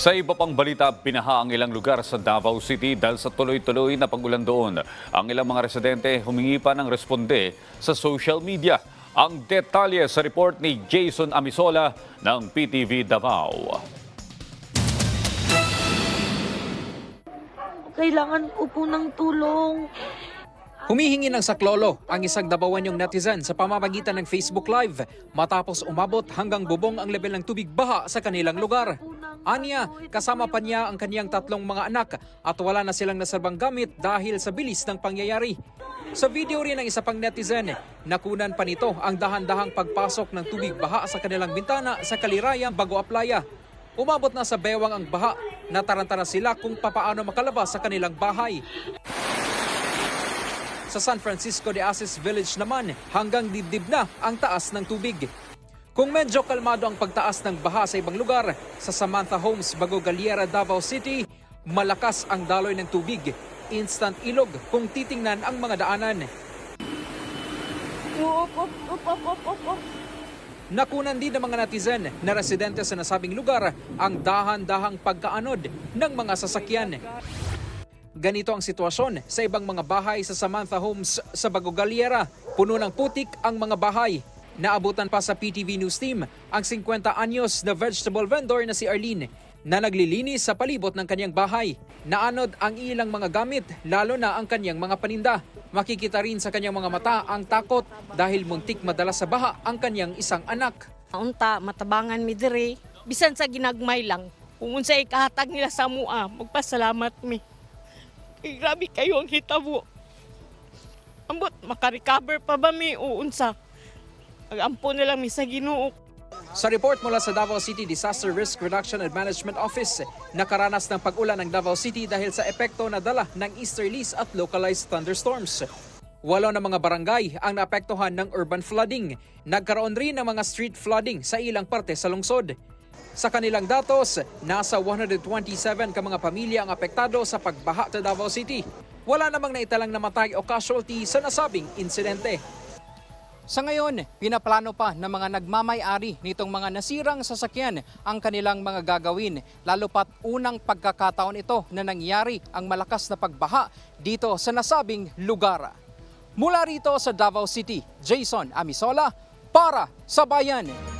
Sa iba pang balita, binaha ang ilang lugar sa Davao City dahil sa tuloy-tuloy na pagulan doon. Ang ilang mga residente humingi pa ng responde sa social media. Ang detalye sa report ni Jason Amisola ng PTV Davao. Kailangan ko po ng tulong. Humihingi ng saklolo ang isang Dabawanyong netizen sa pamamagitan ng Facebook Live matapos umabot hanggang bubong ang level ng tubig baha sa kanilang lugar. Anya, kasama pa niya ang kaniyang tatlong mga anak at wala na silang nasabang gamit dahil sa bilis ng pangyayari. Sa video rin ng isa pang netizen, nakunan pa nito ang dahan-dahang pagpasok ng tubig baha sa kanilang bintana sa Kalirayan, Bago Aplaya. Umabot na sa bewang ang baha, nataranta na sila kung papaano makalabas sa kanilang bahay. Sa San Francisco de Asis Village naman, hanggang dibdib na ang taas ng tubig. Kung medyo kalmado ang pagtaas ng baha sa ibang lugar, sa Samantha Homes, Bago Galiera, Davao City, malakas ang daloy ng tubig. Instant ilog kung titingnan ang mga daanan. Op, op, op, op, op, op, op. Nakunan din ng mga netizen na residente sa nasabing lugar ang dahan-dahang pagkaanod ng mga sasakyan. Ganito ang sitwasyon sa ibang mga bahay sa Samantha Homes sa Bago Galiera. Puno ng putik ang mga bahay. Naabutan pa sa PTV News Team ang 50 anyos na vegetable vendor na si Arlene na naglilinis sa palibot ng kanyang bahay. Naanod ang ilang mga gamit, lalo na ang kanyang mga paninda. Makikita rin sa kanyang mga mata ang takot dahil muntik madala sa baha ang kanyang isang anak. Unta, matabangan mi diri. Bisan sa ginagmay lang. Kung unsa ikahatag nila sa mua, magpasalamat mi. Kay grabe kayo ang hitabo. Ambot, makarecover pa ba mi o unsa? Agampo na lang mi sa ginoo. Sa report mula sa Davao City Disaster Risk Reduction and Management Office, nakaranas ng pag-ulan ng Davao City dahil sa epekto na dala ng easterlies at localized thunderstorms. Walo na mga barangay ang naapektuhan ng urban flooding. Nagkaroon rin ng mga street flooding sa ilang parte sa lungsod. Sa kanilang datos, nasa 127 ka mga pamilya ang apektado sa pagbaha sa Davao City. Wala namang naitalang namatay o casualty sa nasabing insidente. Sa ngayon, pinaplano pa ng mga nagmamay-ari nitong mga nasirang sasakyan ang kanilang mga gagawin, lalo pat unang pagkakataon ito na nangyari ang malakas na pagbaha dito sa nasabing lugar. Mula rito sa Davao City, Jason Amisola para sa Bayan.